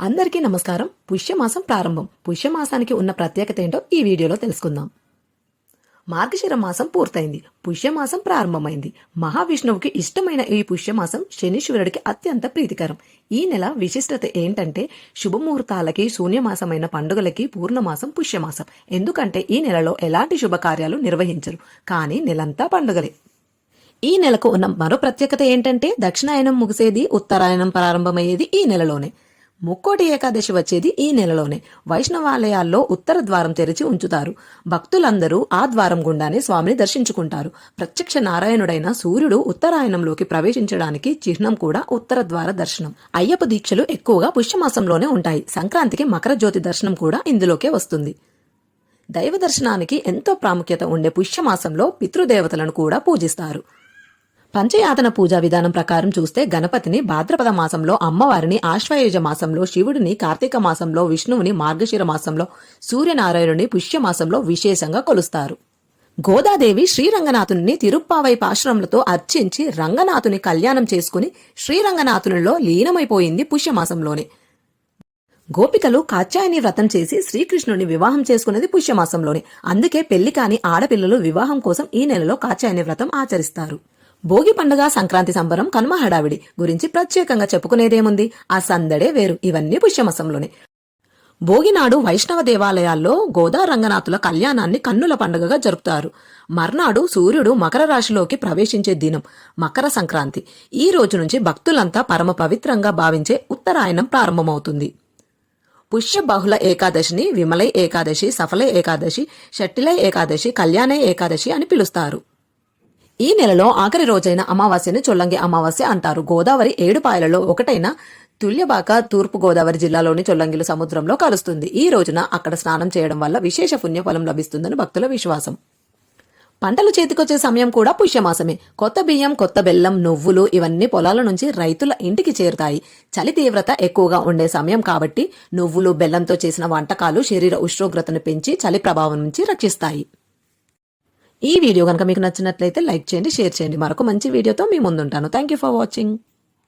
అందరికీ నమస్కారం. పుష్యమాసం ప్రారంభం. పుష్యమాసానికి ఉన్న ప్రత్యేకత ఏంటో ఈ వీడియోలో తెలుసుకుందాం. మార్గశిర మాసం పూర్తయింది. పుష్యమాసం ప్రారంభమైంది. మహావిష్ణువుకి ఇష్టమైన ఈ పుష్యమాసం శనీశ్వరుడికి అత్యంత ప్రీతికరం. ఈ నెల విశిష్టత ఏంటంటే శుభముహూర్తాలకి శూన్యమాసమైన పండుగలకి పూర్ణమాసం పుష్యమాసం. ఎందుకంటే ఈ నెలలో ఎలాంటి శుభకార్యాలు నిర్వహించరు. కానీ నెలంతా పండుగలే. ఈ నెలకు ఉన్న మరో ప్రత్యేకత ఏంటంటే దక్షిణాయనం ముగిసేది ఉత్తరాయణం ప్రారంభమయ్యేది ఈ నెలలోనే. ముక్కోటి ఏకాదశి వచ్చేది ఈ నెలలోనే. వైష్ణవాలయాల్లో ఉత్తర ద్వారం తెరిచి ఉంచుతారు. భక్తులందరూ ఆ ద్వారం గుండానే స్వామిని దర్శించుకుంటారు. ప్రత్యక్ష నారాయణుడైన సూర్యుడు ఉత్తరాయణంలోకి ప్రవేశించడానికి చిహ్నం కూడా ఉత్తర ద్వార దర్శనం. అయ్యప్ప దీక్షలు ఎక్కువగా పుష్యమాసంలోనే ఉంటాయి. సంక్రాంతికి మకర జ్యోతి దర్శనం కూడా ఇందులోకే వస్తుంది. దైవ దర్శనానికి ఎంతో ప్రాముఖ్యత ఉండే పుష్యమాసంలో పితృదేవతలను కూడా పూజిస్తారు. పంచయాతన పూజా విధానం ప్రకారం చూస్తే గణపతిని భాద్రపద మాసంలో అమ్మవారిని ఆశ్వయుజ మాసంలో శివుడిని కార్తీక మాసంలో విష్ణువుని మార్గశిర మాసంలో సూర్యనారాయణుని పుష్యమాసంలో విశేషంగా కొలుస్తారు. గోదాదేవి శ్రీరంగనాథుని తిరుప్పావై పాశ్రములతో అర్చించి రంగనాథుని కళ్యాణం చేసుకుని శ్రీరంగనాథునిలో లీనమైపోయింది పుష్యమాసంలోనే గోపికలు కాత్యాయని వ్రతం చేసి శ్రీకృష్ణుని వివాహం చేసుకున్నది పుష్యమాసంలోనే అందుకే పెళ్ళి కాని ఆడపిల్లలు వివాహం కోసం ఈ నెలలో కాత్యాయని వ్రతం ఆచరిస్తారు. భోగి పండుగ సంక్రాంతి సంబరం కనుమ హడావిడి గురించి ప్రత్యేకంగా చెప్పుకునేదేముంది? ఆ సందడే వేరు. ఇవన్నీ పుష్యమాసంలోనే. భోగినాడు వైష్ణవ దేవాలయాల్లో గోదా రంగనాథుల కళ్యాణాన్ని కన్నుల పండుగగా జరుపుతారు. మర్నాడు సూర్యుడు మకర రాశిలోకి ప్రవేశించే దినం మకర సంక్రాంతి. ఈ రోజు నుంచి భక్తులంతా పరమ పవిత్రంగా భావించే ఉత్తరాయణం ప్రారంభమవుతుంది. పుష్య బహుళ ఏకాదశిని విమలై ఏకాదశి సఫల ఏకాదశి షట్టిలై ఏకాదశి కళ్యాణ ఏకాదశి అని పిలుస్తారు. ఈ నెలలో ఆఖరి రోజైన అమావాస్యను చొల్లంగి అమావాస్య అంటారు. గోదావరి ఏడుపాయలలో ఒకటైన తుల్యబాక తూర్పు గోదావరి జిల్లాలోని చొల్లంగిలు సముద్రంలో కలుస్తుంది. ఈ రోజున అక్కడ స్నానం చేయడం వల్ల విశేష పుణ్యఫలం లభిస్తుందని భక్తుల విశ్వాసం. పంటలు చేతికొచ్చే సమయం కూడా పుష్యమాసమే. కొత్త బియ్యం కొత్త బెల్లం నువ్వులు ఇవన్నీ పొలాల నుంచి రైతుల ఇంటికి చేరుతాయి. చలి తీవ్రత ఎక్కువగా ఉండే సమయం కాబట్టి నువ్వులు బెల్లంతో చేసిన వంటకాలు శరీర ఉష్ణోగ్రతను పెంచి చలి ప్రభావం నుంచి రక్షిస్తాయి. ఈ వీడియో కనుక మీకు నచ్చినట్లయితే లైక్ చేయండి షేర్ చేయండి. మరొక మంచి వీడియోతో మీ ముందుంటాను. Thank you for watching